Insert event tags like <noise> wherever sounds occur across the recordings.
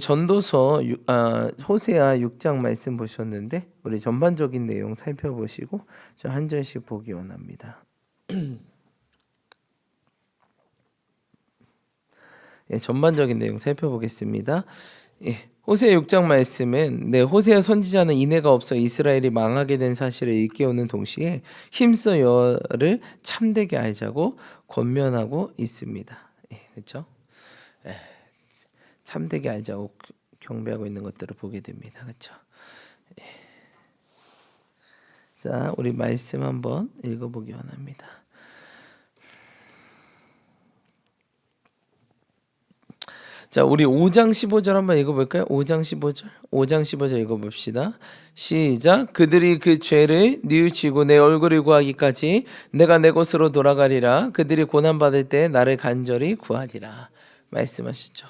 전도서 유- 아, 호세아 6장 말씀 보셨는데 우리 전반적인 내용 살펴보시고 저 한 절씩 보기 원합니다. <clears throat> 예, 전반적인 내용 살펴보겠습니다. 예, 호세아 6장 말씀은 네, 호세아 선지자는 인애가 없어 이스라엘이 망하게 된 사실을 일깨우는 동시에 힘써 여호와를 참되게 알자고 권면하고 있습니다. 예, 그렇죠? 참되게 알자고 경배하고 있는 것들을 보게 됩니다. 그렇죠? 예. 자, 우리 말씀 한번 읽어보기 원합니다. 자, 우리 5장 15절 한번 읽어볼까요? 5장 15절, 5장 15절 읽어봅시다. 시작. 그들이 그 죄를 뉘우치고 내 얼굴을 구하기까지 내가 내 곳으로 돌아가리라. 그들이 고난 받을 때 나를 간절히 구하리라. 말씀하시죠.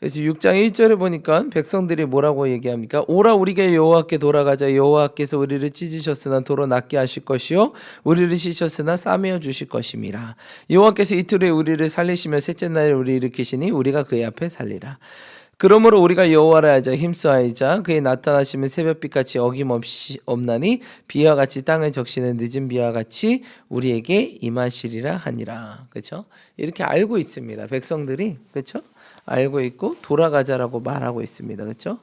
그래서 6장 1절에 보니까 백성들이 뭐라고 얘기합니까? 오라 우리가 여호와께 돌아가자 여호와께서 우리를 찢으셨으나 도로 낫게 하실 것이요 우리를 씻으셨으나 싸매어 주실 것임이라 여호와께서 이틀에 우리를 살리시며 셋째 날에 우리 일으키시니 우리가 그의 앞에 살리라 그러므로 우리가 여호와를 알자 힘써하자. 그의 나타나시면 새벽빛 같이 어김없이 없나니 비와 같이 땅을 적시는 늦은 비와 같이 우리에게 임하시리라 하니라. 그렇죠 이렇게 알고 있습니다. 백성들이. 그렇죠 알고 있고 돌아가자라고 말하고 있습니다. 그렇죠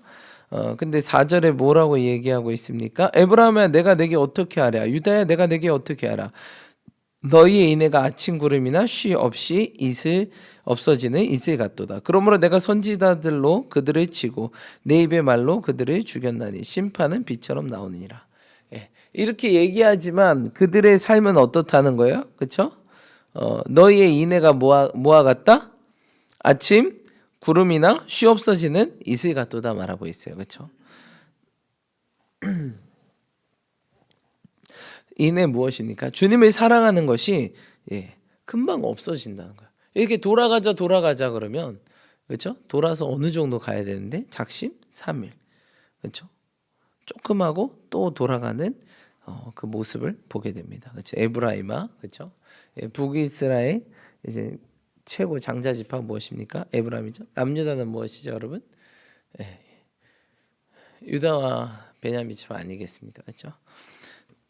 어 근데 4절에 뭐라고 얘기하고 있습니까? 에브라임아 내가 내게 어떻게 하랴? 유다야 내가 내게 어떻게 하라 너희의 인애가 아침 구름이나 쉬 없이 이슬 없어지는 이슬 같도다. 그러므로 내가 선지자들로 그들을 치고 내 입의 말로 그들을 죽였나니 심판은 비처럼 나오느니라. 예. 이렇게 얘기하지만 그들의 삶은 어떻다는 거예요? 그렇죠? 어, 너희의 인애가 뭐와, 뭐와 같다? 아침 구름이나 쉬 없어지는 이슬 같도다 말하고 있어요. 그렇죠? <clears throat> 인애 무엇입니까? 주님을 사랑하는 것이 예, 금방 없어진다는 거예요. 이렇게 돌아가자 돌아가자 그러면 그렇죠? 돌아서 어느 정도 가야 되는데 작심 3일. 그렇죠? 조금 하고 또 돌아가는 어, 그 모습을 보게 됩니다. 그렇죠? 에브라임아 그렇죠? 예, 북이스라엘 이제 최고 장자 지파 무엇입니까? 에브라임이죠. 남유다는 무엇이죠, 여러분? 예, 유다와 베냐민 지파 아니겠습니까? 그렇죠?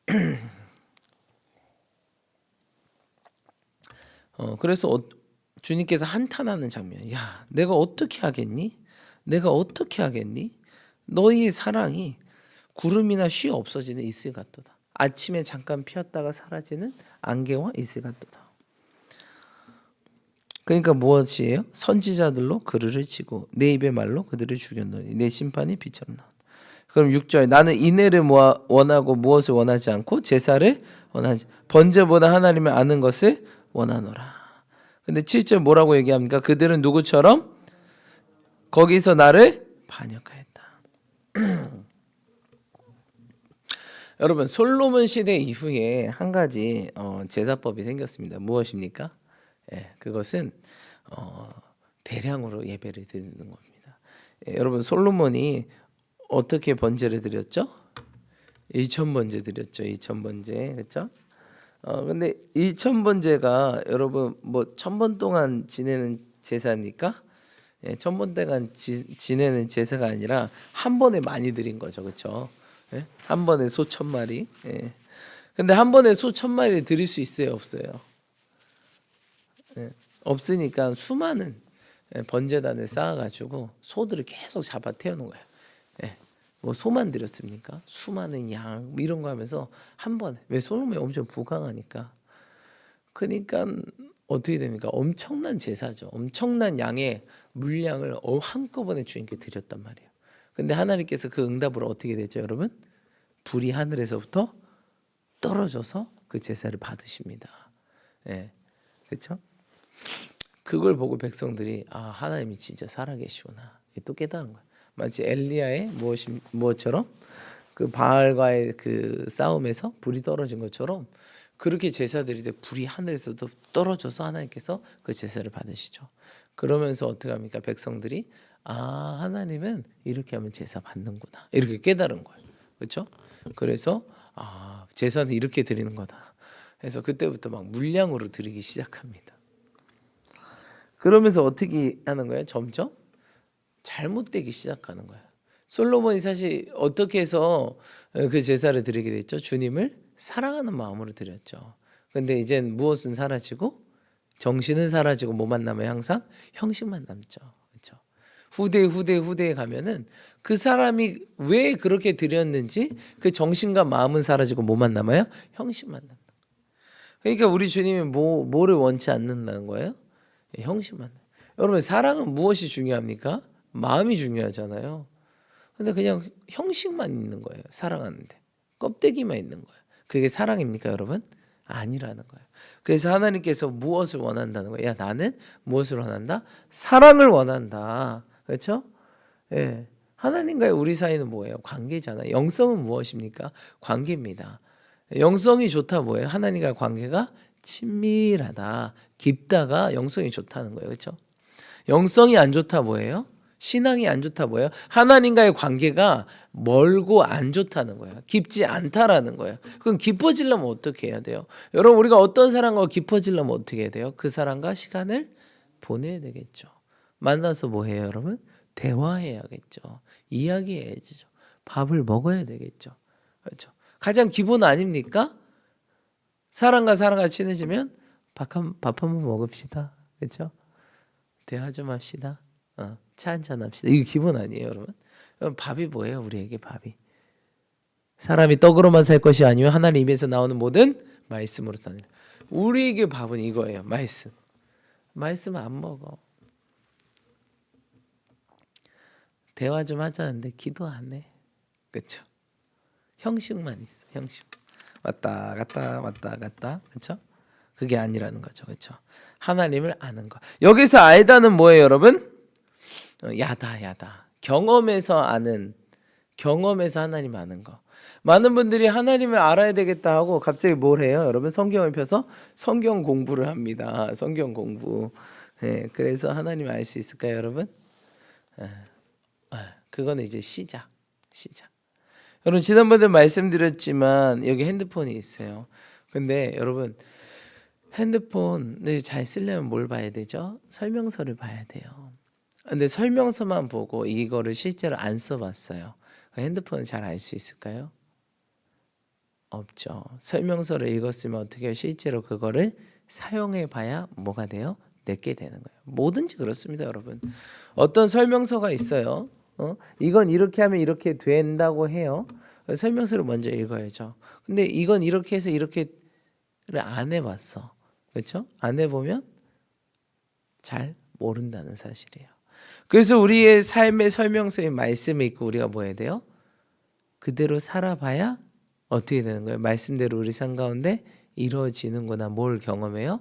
<clears throat> 어, 그래서 어, 주님께서 한탄하는 장면. 야, 내가 어떻게 하겠니? 내가 어떻게 하겠니? 너희의 사랑이 구름이나 쉬 없어지는 이슬 같도다. 아침에 잠깐 피었다가 사라지는 안개와 이슬 같도다. 그러니까 무엇이에요? 선지자들로 그르를 치고 내 입의 말로 그들을 죽였노니 내 심판이 비처럼 나온다. 그럼 6절 나는 인애를 원하고 무엇을 원하지 않고 제사를 원하지 번제보다 하나님을 아는 것을 원하노라. 근데 7절 뭐라고 얘기합니까? 그들은 누구처럼 거기서 나를 반역하였다. <clears throat> 여러분 솔로몬 시대 이후에 한 가지 어, 제사법이 생겼습니다. 무엇입니까? 예, 그것은 어, 대량으로 예배를 드리는 겁니다. 예, 여러분 솔로몬이 어떻게 번제를 드렸죠? 1천 번제 드렸죠. 2천 번제. 그렇죠? 어 근데 1천 번제가 여러분 뭐천번 동안 지내는 제사입니까? 예, 천번 동안 지, 지내는 제사가 아니라 한 번에 많이 드린 거죠. 그렇죠? 예? 한 번에 소 천 마리. 예. 근데 한 번에 소 천 마리 드릴 수 있어요, 없어요? 예, 없으니까 수많은 예, 번제단을 쌓아가지고 소들을 계속 잡아 태우는 거예요. 예, 뭐 소만 드렸습니까? 수많은 양 이런 거 하면서 한 번에 왜 솔로몬이 엄청 부강하니까 그러니까 어떻게 됩니까? 엄청난 제사죠. 엄청난 양의 물량을 어- 한꺼번에 주님께 드렸단 말이에요. 근데 하나님께서 그 응답으로 어떻게 되죠, 여러분? 불이 하늘에서부터 떨어져서 그 제사를 받으십니다. 예, 그렇죠? 그걸 보고 백성들이 아 하나님이 진짜 살아 계시구나 또 깨달은 거야. 마치 엘리야의 무엇이 무엇처럼 그 바알과의 그 싸움에서 불이 떨어진 것처럼 그렇게 제사 드릴 때 불이 하늘에서도 떨어져서 하나님께서 그 제사를 받으시죠. 그러면서 어떻게 합니까? 백성들이 아 하나님은 이렇게 하면 제사 받는구나 이렇게 깨달은 거예요. 그렇죠? 그래서 아 제사는 이렇게 드리는 거다. 그래서 그때부터 막 물량으로 드리기 시작합니다. 그러면서 어떻게 하는 거예요? 점점 잘못되기 시작하는 거예요. 솔로몬이 사실 어떻게 해서 그 제사를 드리게 됐죠? 주님을 사랑하는 마음으로 드렸죠. 근데 이젠 무엇은 사라지고 정신은 사라지고 뭐만 남아요? 항상 형식만 남죠. 그렇죠? 후대 후대 후대에 가면은 그 사람이 왜 그렇게 드렸는지 그 정신과 마음은 사라지고 뭐만 남아요? 형식만 거예요. 그러니까 우리 주님이 뭐 뭐를 원치 않는다는 거예요? 예, 형식만. 여러분 사랑은 무엇이 중요합니까? 마음이 중요하잖아요. 근데 그냥 형식만 있는 거예요. 사랑하는데 껍데기만 있는 거예요. 그게 사랑입니까, 여러분? 아니라는 거예요. 그래서 하나님께서 무엇을 원한다는 거예요? 야, 나는 무엇을 원한다? 사랑을 원한다. 그렇죠? 예. 하나님과의 우리 사이는 뭐예요? 관계잖아요. 영성은 무엇입니까? 관계입니다. 영성이 좋다 뭐예요? 하나님과 관계가 친밀하다, 깊다가 영성이 좋다는 거예요. 그렇죠? 영성이 안 좋다 뭐예요? 신앙이 안 좋다 뭐예요? 하나님과의 관계가 멀고 안 좋다는 거예요. 깊지 않다라는 거예요. 그럼 깊어지려면 어떻게 해야 돼요? 여러분 우리가 어떤 사람과 깊어지려면 어떻게 해야 돼요? 그 사람과 시간을 보내야 되겠죠. 만나서 뭐 해요, 여러분? 대화해야겠죠. 이야기해야죠. 밥을 먹어야 되겠죠. 그렇죠. 가장 기본 아닙니까? 사람과 사람과 친해지면 밥 한 밥 한번 먹읍시다. 그렇죠? 대화 좀 합시다. 어, 차 한잔 합시다. 이게 기본 아니에요, 여러분? 여러분, 밥이 뭐예요, 우리에게 밥이? 사람이 떡으로만 살 것이 아니요 하나님 입에서 나오는 모든 말씀으로 사는. 우리에게 밥은 이거예요, 말씀. 말씀 안 먹어. 대화 좀 하자는데 기도 안 해. 그렇죠? 형식만 있어, 형식. 왔다 갔다 왔다 갔다, 그렇죠? 그게 아니라는 거죠, 그렇죠? 하나님을 아는 거. 여기서 알다는 뭐예요, 여러분? 어, 야다 야다. 경험에서 아는 경험에서 하나님 아는 거. 많은 분들이 하나님을 알아야 되겠다 하고 갑자기 뭘 해요? 여러분 성경을 펴서 성경 공부를 합니다. 성경 공부. 예, 그래서 하나님 알 수 있을까요 여러분? 예, 예, 그거는 이제 시작 시작. 여러분 지난번에 말씀드렸지만 여기 핸드폰이 있어요. 근데 여러분 핸드폰을 잘 쓰려면 뭘 봐야 되죠? 설명서를 봐야 돼요 근데 설명서만 보고 이거를 실제로 안 써봤어요. 핸드폰을 잘알 수 있을까요? 없죠. 설명서를 읽었으면 어떻게? 실제로 그거를 사용해 봐야 뭐가 돼요? 내게 되는 거예요. 뭐든지 그렇습니다, 여러분. 어떤 설명서가 있어요. 어? 이건 이렇게 하면 이렇게 된다고 해요. 설명서를 먼저 읽어야죠. 근데 이건 이렇게 해서 이렇게를 안 해봤어. 그렇죠? 안 해보면 잘 모른다는 사실이에요. 그래서 우리의 삶의 설명서에 말씀이 있고 우리가 뭐 해야 돼요? 그대로 살아봐야 어떻게 되는 거예요? 말씀대로 우리 삶 가운데 이루어지는구나. 뭘 경험해요?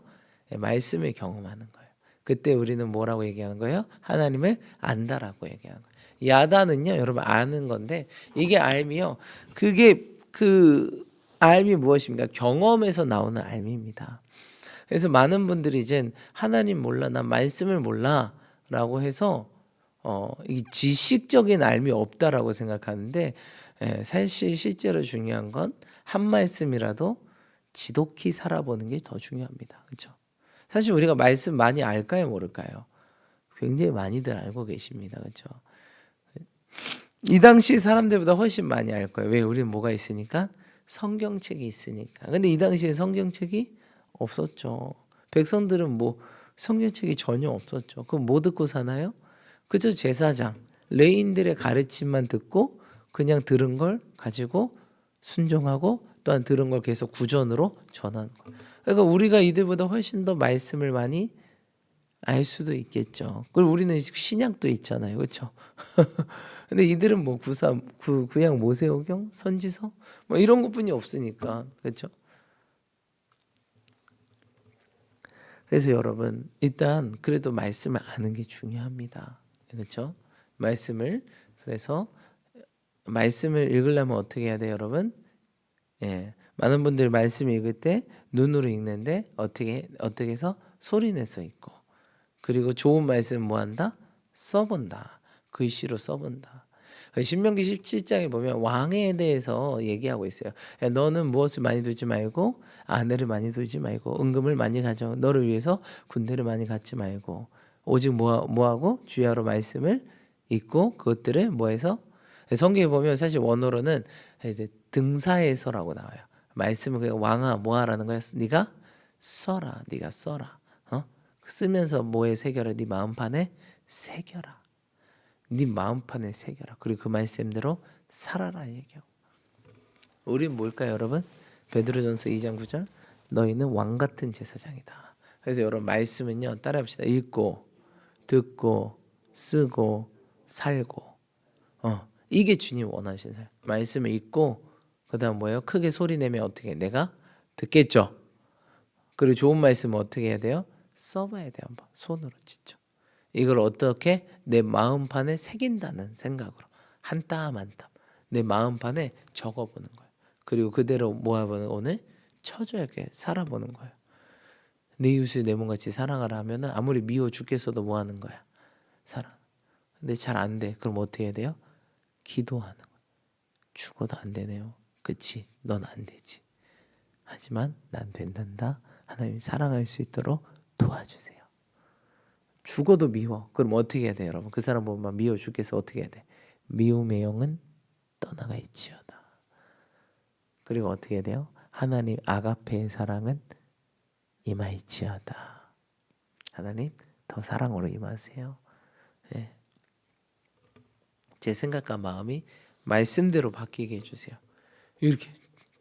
네, 말씀을 경험하는 거예요. 그때 우리는 뭐라고 얘기하는 거예요? 하나님을 안다라고 얘기하는 거예요. 야다는요, 여러분 아는 건데 이게 알미요. 그게 그 알미 무엇입니까? 경험에서 나오는 알미입니다. 그래서 많은 분들이 이젠 하나님 몰라, 난 말씀을 몰라라고 해서 어, 이 지식적인 알미 없다라고 생각하는데 예, 사실 실제로 중요한 건 한 말씀이라도 지독히 살아보는 게 더 중요합니다. 그렇죠? 사실 우리가 말씀 많이 알까요, 모를까요? 굉장히 많이들 알고 계십니다. 그렇죠? 이 당시 사람들보다 훨씬 많이 알 거예요. 왜? 우리는 뭐가 있으니까 성경책이 있으니까. 근데 이 당시에 성경책이 없었죠. 백성들은 뭐 성경책이 전혀 없었죠. 그럼 뭐 듣고 사나요? 그저 제사장 레인들의 가르침만 듣고 그냥 들은 걸 가지고 순종하고 또한 들은 걸 계속 구전으로 전하는 거. 그러니까 우리가 이들보다 훨씬 더 말씀을 많이 알 수도 있겠죠. 그리고 우리는 신약도 있잖아요, 그렇죠? <laughs> 근데 이들은 뭐 구사 구 구약 모세오경 선지서 뭐 이런 것뿐이 없으니까 그렇죠. 그래서 여러분 일단 그래도 말씀을 아는 게 중요합니다. 그렇죠? 말씀을 그래서 말씀을 읽으려면 어떻게 해야 돼요, 여러분? 예. 많은 분들 말씀 읽을 때 눈으로 읽는데 어떻게 어떻게 해서 소리 내서 읽고 그리고 좋은 말씀 뭐 한다? 써본다. 글씨로 써본다. 신명기 17장에 보면 왕에 대해서 얘기하고 있어요. 야, 너는 무엇을 많이 두지 말고 아내를 많이 두지 말고 은금을 많이 가져 너를 위해서 군대를 많이 갖지 말고 오직 뭐, 뭐하고 주야로 말씀을 있고 그것들을 뭐해서 성경에 보면 사실 원어로는 등사에서라고 나와요. 말씀을 그냥 왕아 뭐하라는 거야? 네가 써라. 네가 써라. 어? 쓰면서 뭐에 새겨라. 네 마음판에 새겨라. 네 마음판에 새겨라. 그리고 그 말씀대로 살아라 얘기하고. 우린 뭘까요, 여러분? 베드로전서 2장 9절. 너희는 왕 같은 제사장이다. 그래서 여러분 말씀은요. 따라해 봅시다. 읽고 듣고 쓰고 살고. 어. 이게 주님 원하시는 삶. 말씀을 읽고 그다음 뭐예요? 크게 소리 내면 어떻게 해? 내가 듣겠죠. 그리고 좋은 말씀은 어떻게 해야 돼요? 써봐야 돼 한번 손으로 직접. 이걸 어떻게 내 마음판에 새긴다는 생각으로 한 땀 한 땀 내 마음판에 적어보는 거예요. 그리고 그대로 모아보는 오늘 처절하게 살아보는 거예요. 내 이웃을 내 몸같이 사랑하라 하면은 아무리 미워 죽겠어도 뭐 하는 거야? 사랑. 근데 잘 안 돼. 그럼 어떻게 해야 돼요? 기도하는 거예요. 죽어도 안 되네요. 그치? 넌 안 되지. 하지만 난 된단다. 하나님 사랑할 수 있도록 도와주세요. 죽어도 미워. 그럼 어떻게 해야 돼, 여러분? 그 사람 보면 미워 죽겠어. 어떻게 해야 돼? 미움의 영은 떠나가 있지어다. 그리고 어떻게 돼요? 하나님 아가페의 사랑은 임하이지어다. 하나님 더 사랑으로 임하세요. 예. 제 생각과 마음이 말씀대로 바뀌게 해주세요. 이렇게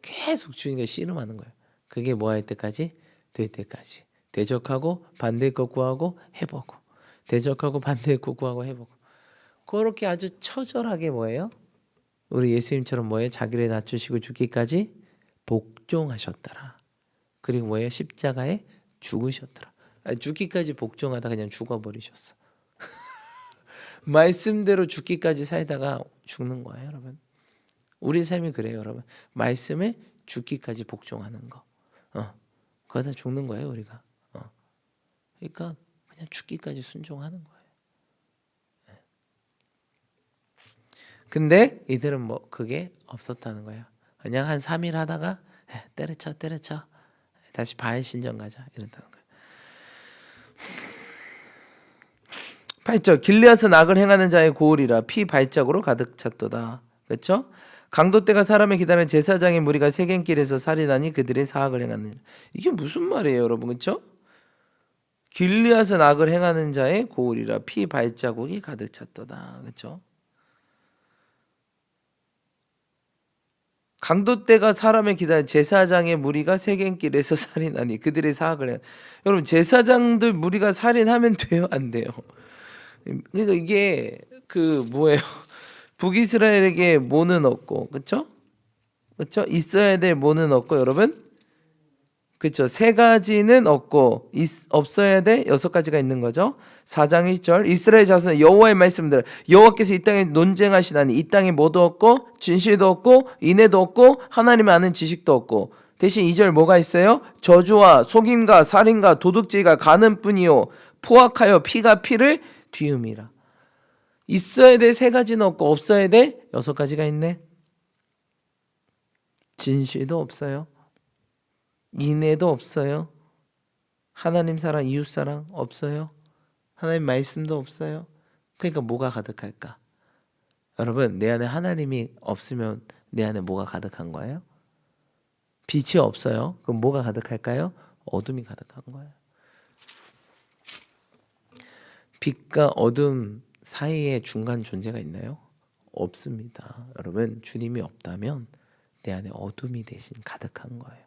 계속 주님과 씨름하는 거예요. 그게 뭐 할 때까지? 될 때까지. 대적하고 반대의 것 구하고 해보고 대적하고 반대의 것 구하고 해보고 그렇게 아주 처절하게 뭐예요? 우리 예수님처럼 뭐예요? 자기를 낮추시고 죽기까지 복종하셨더라. 그리고 뭐예요? 십자가에 죽으셨더라. 아니, 죽기까지 복종하다 그냥 죽어버리셨어. <laughs> 말씀대로 죽기까지 살다가 죽는 거예요, 여러분. 우리 삶이 그래요, 여러분. 말씀에 죽기까지 복종하는 거. 어. 그러다 죽는 거예요, 우리가. 어. 그러니까 그냥 죽기까지 순종하는 거예요. 네. 근데 이들은 뭐 그게 없었다는 거예요. 그냥 한 3일 하다가 에, 때려쳐 때려쳐 다시 바알 신전 가자 이런다는 거예요. 8절 길리앗은 악을 행하는 자의 고울이라 피 발작으로 가득 찼도다. 그렇죠? 강도 때가 사람의 기다는 제사장의 무리가 세겜길에서 살인하니 그들의 사악을 행하는 이게 무슨 말이에요, 여러분? 그렇죠? 길리앗은 악을 행하는 자의 고울이라 피 발자국이 가득 찼도다. 그렇죠? 강도 때가 사람의 기다린 제사장의 무리가 세겜길에서 <laughs> 살인하니 그들의 사악을 해. 여러분 제사장들 무리가 살인하면 돼요, 안 돼요? 그러니까 이게 그 뭐예요? <laughs> 북이스라엘에게 뭐는 없고 그렇죠? 그렇죠? 있어야 될 뭐는 없고 여러분 그렇죠? 세 가지는 없고 있, 없어야 될 여섯 가지가 있는 거죠. 4장 1절 이스라엘 자손 여호와의 말씀들 여호와께서 이 땅에 논쟁하시다니 이 땅에 뭐도 없고 진실도 없고 인애도 없고 하나님을 아는 지식도 없고 대신 2절 뭐가 있어요? 저주와 속임과 살인과 도둑질과 가는 뿐이요 포악하여 피가 피를 뒤음이라. 있어야 될세 가지는 없고 없어야 될 여섯 가지가 있네. 진실도 없어요. 인애도 없어요. 하나님 사랑, 이웃 사랑 없어요. 하나님 말씀도 없어요. 그러니까 뭐가 가득할까? 여러분, 내 안에 하나님이 없으면 내 안에 뭐가 가득한 거예요? 빛이 없어요. 그럼 뭐가 가득할까요? 어둠이 가득한 거예요. 빛과 어둠 사이에 중간 존재가 있나요? 없습니다. 여러분, 주님이 없다면 내 안에 어둠이 대신 가득한 거예요.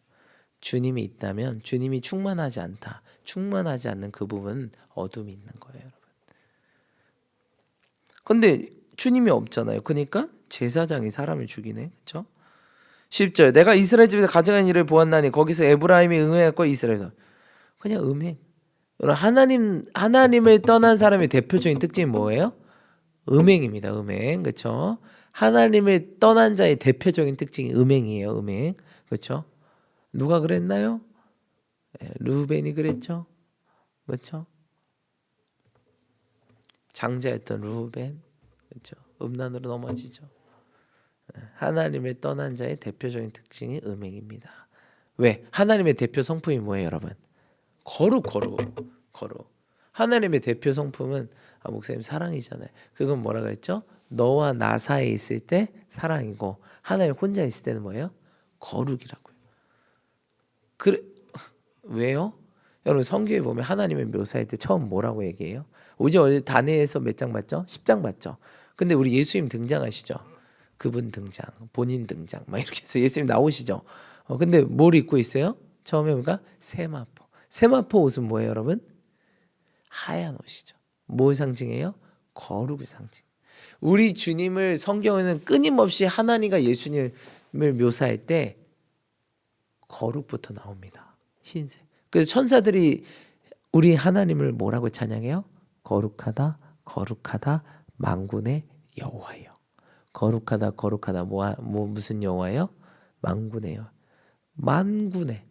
주님이 있다면 주님이 충만하지 않다. 충만하지 않는 그 부분은 어둠이 있는 거예요, 여러분. 근데 주님이 없잖아요. 그러니까 제사장이 사람을 죽이네. 그렇죠? 10절 내가 이스라엘 집에서 가져간 일을 보았나니 거기서 에브라임이 응해했고 이스라엘에서 그냥 음행. 하나님 하나님을 떠난 사람의 대표적인 특징이 뭐예요? 음행입니다. 음행. 그렇죠? 하나님을 떠난 자의 대표적인 특징이 음행이에요. 음행. 그렇죠? 누가 그랬나요? 예, 루벤이 그랬죠. 그렇죠? 장자였던 루벤. 그렇죠? 음란으로 넘어지죠. 예, 하나님을 떠난 자의 대표적인 특징이 음행입니다. 왜? 하나님의 대표 성품이 뭐예요, 여러분? 거룩, 거룩, 거룩. 하나님의 대표 성품은 아 목사님 사랑이잖아요. 그건 뭐라 그랬죠? 너와 나 사이에 있을 때 사랑이고 하나님 혼자 있을 때는 뭐예요? 거룩이라고요. 그래 <laughs> 왜요? 여러분 성경에 보면 하나님의 묘사할 때 처음 뭐라고 얘기해요? 우리 어제 단에서 몇 장 봤죠? 10장 봤죠. 근데 우리 예수님 등장하시죠. 그분 등장, 본인 등장, 막 이렇게 해서 예수님 나오시죠. 어, 근데 뭘 입고 있어요? 처음에 우리가 세마포. 세마포 옷은 뭐예요, 여러분? 하얀 옷이죠. 뭘 상징해요? 거룩을 상징. 우리 주님을 성경에는 끊임없이 하나님과 예수님을 묘사할 때 거룩부터 나옵니다. 흰색. 그래서 천사들이 우리 하나님을 뭐라고 찬양해요? 거룩하다, 거룩하다, 만군의 여호와요. 거룩하다, 거룩하다, 뭐, 뭐 무슨 여호와요? 만군의요. 만군의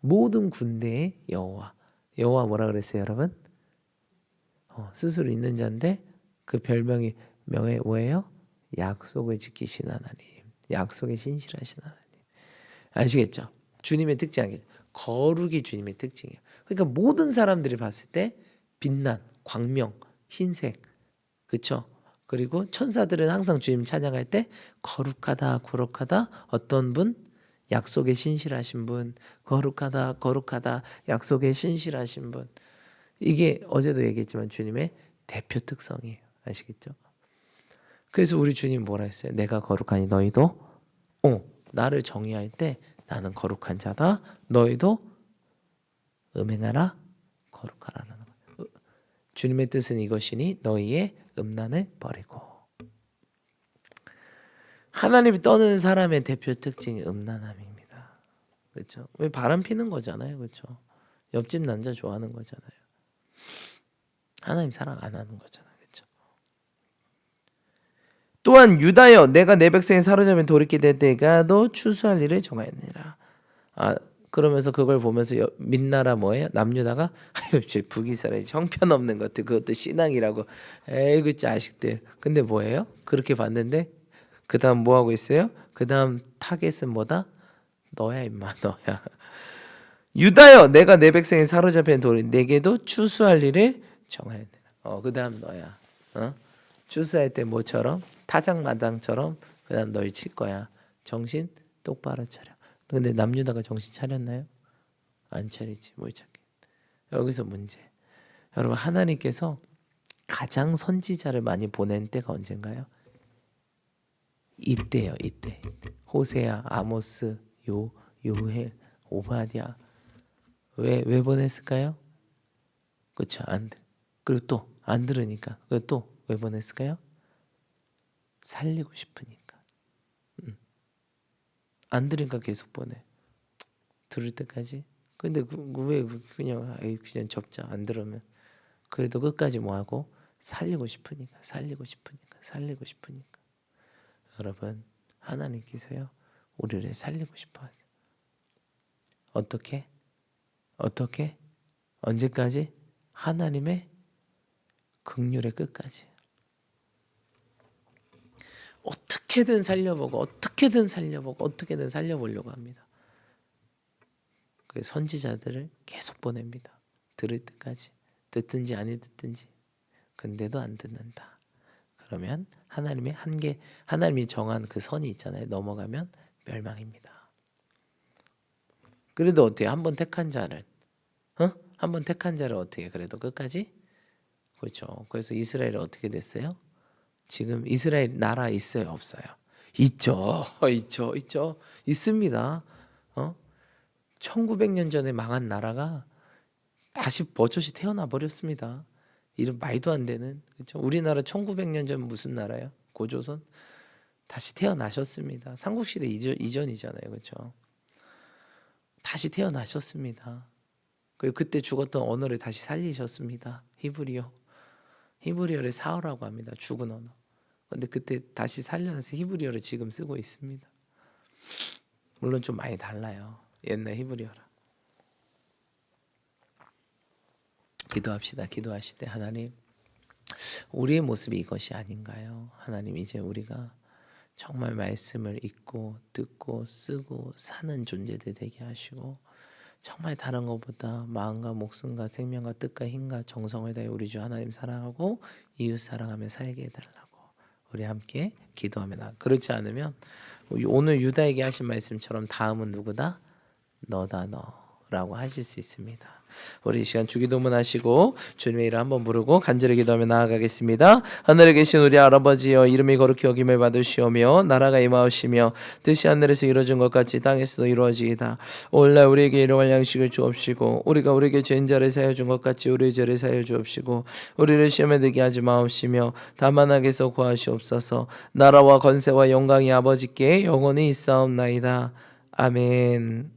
모든 군대의 여호와. 여호와 뭐라 그랬어요, 여러분? 어, 스스로 있는 자인데 그 별명이 명예 뭐예요? 약속을 지키신 하나님. 약속에 신실하신 하나님. 아시겠죠? 주님의 특징이 거룩이 주님의 특징이에요. 그러니까 모든 사람들이 봤을 때 빛난 광명, 흰색, 그렇죠? 그리고 천사들은 항상 주님 찬양할 때 거룩하다, 거룩하다. 어떤 분? 약속에 신실하신 분, 거룩하다, 거룩하다. 약속에 신실하신 분. 이게 어제도 얘기했지만 주님의 대표 특성이에요. 아시겠죠? 그래서 우리 주님 뭐라 했어요? 내가 거룩하니 너희도 어, 나를 정의할 때 나는 거룩한 자다. 너희도 음행하라 거룩하라는. 주님의 뜻은 이것이니 너희의 음란을 버리고 하나님이 떠는 사람의 대표 특징이 음란함입니다. 그렇죠? 왜 바람 피는 거잖아요. 그렇죠? 옆집 남자 좋아하는 거잖아요. 하나님 사랑 안 하는 거잖아요. 또한 유다여 내가 내 백성이 사로잡힌 돌이키 될 때가 너 추수할 일을 정하였느니라. 아 그러면서 그걸 보면서 여- 민나라 뭐예요? 남유다가 <laughs> 아유 저 북이스라엘 형편없는 것들 그것도 신앙이라고 에이그 자식들. 근데 뭐예요? 그렇게 봤는데 그 다음 뭐 하고 있어요? 그 다음 타겟은 뭐다? 너야 임마 <laughs> 너야. 유다여 내가 내 백성이 사로잡힌 돌이 내게도 추수할 일을 정하였느라. 어 그 다음 너야. 어? 추수할 때 뭐처럼 타작마당처럼 그다음 널칠 거야. 정신 똑바로 차려. 근데 남유다가 정신 차렸나요? 안 차리지 뭘 찾겠. 여기서 문제. 여러분 하나님께서 가장 선지자를 많이 보낸 때가 언젠가요? 이때요 이때. 호세야, 아모스, 요 요헬, 오바디아 왜 왜 보냈을까요? 그렇죠 안 들. 그리고 또 안 들으니까 그리고 또왜 보냈을까요? 살리고 싶으니까. 음. 안 들으니까 계속 보내. 들을 때까지. 근데 그, 그왜 그냥 아이 그냥 접자 안 들으면 그래도 끝까지 뭐 하고 살리고 싶으니까 살리고 싶으니까 살리고 싶으니까 여러분 하나님께서요 우리를 살리고 싶어요. 어떻게? 어떻게? 언제까지? 하나님의 극률의 끝까지. 어떻게든 살려보고 어떻게든 살려보고 어떻게든 살려보려고 합니다. 그 선지자들을 계속 보냅니다. 들을 때까지 듣든지 안 듣든지. 근데도 안 듣는다. 그러면 하나님의 한계 하나님이 정한 그 선이 있잖아요. 넘어가면 멸망입니다. 그래도 어떻게 한 번 택한 자를 어? 한 번 택한 자를 어떻게 그래도 끝까지 그렇죠. 그래서 이스라엘이 어떻게 됐어요? 지금 이스라엘 나라 있어요, 없어요? 있죠, <laughs> 있죠, 있죠, 있습니다. 어? 1900년 전에 망한 나라가 다시 버젓이 태어나 버렸습니다. 이런 말도 안 되는 그렇죠. 우리나라 1900년 전 무슨 나라요? 고조선 다시 태어나셨습니다. 삼국시대 이전, 이전 이잖아요, 그렇죠? 다시 태어나셨습니다. 그리고 그때 죽었던 언어를 다시 살리셨습니다. 히브리어. 히브리어를 사어라고 합니다. 죽은 언어. 근데 그때 다시 살려내서 히브리어를 지금 쓰고 있습니다. 물론 좀 많이 달라요. 옛날 히브리어랑. 기도합시다. 기도하실 때 하나님 우리의 모습이 이것이 아닌가요? 하나님 이제 우리가 정말 말씀을 읽고 듣고 쓰고 사는 존재들 되게 하시고 정말 다른 것보다 마음과 목숨과 생명과 뜻과 힘과 정성을 다해 우리 주 하나님 사랑하고 이웃 사랑하며 살게 해달라고 우리 함께 나. 그렇지 않으면 오늘 유다에게 하신 말씀처럼 다음은 누구다? 너다 너 라고 하실 수 있습니다. 우리 이 시간 주기도문 하시고 주님의 이름 한번 부르고 간절히 기도하며 나아가겠습니다. 하늘에 계신 우리 아버지여 이름이 거룩히 여김을 받으시오며 나라가 임하옵시며 뜻이 하늘에서 이루어진 것 같이 땅에서도 이루어지이다. 오늘날 우리에게 일용할 양식을 주옵시고 우리가 우리에게 죄인 자를 사여 준 것 같이 우리의 죄를 사여 주옵시고 우리를 시험에 들게 하지 마옵시며 다만 악에서 구하시옵소서 나라와 건세와 영광이 아버지께 영원히 있사옵나이다. 아멘.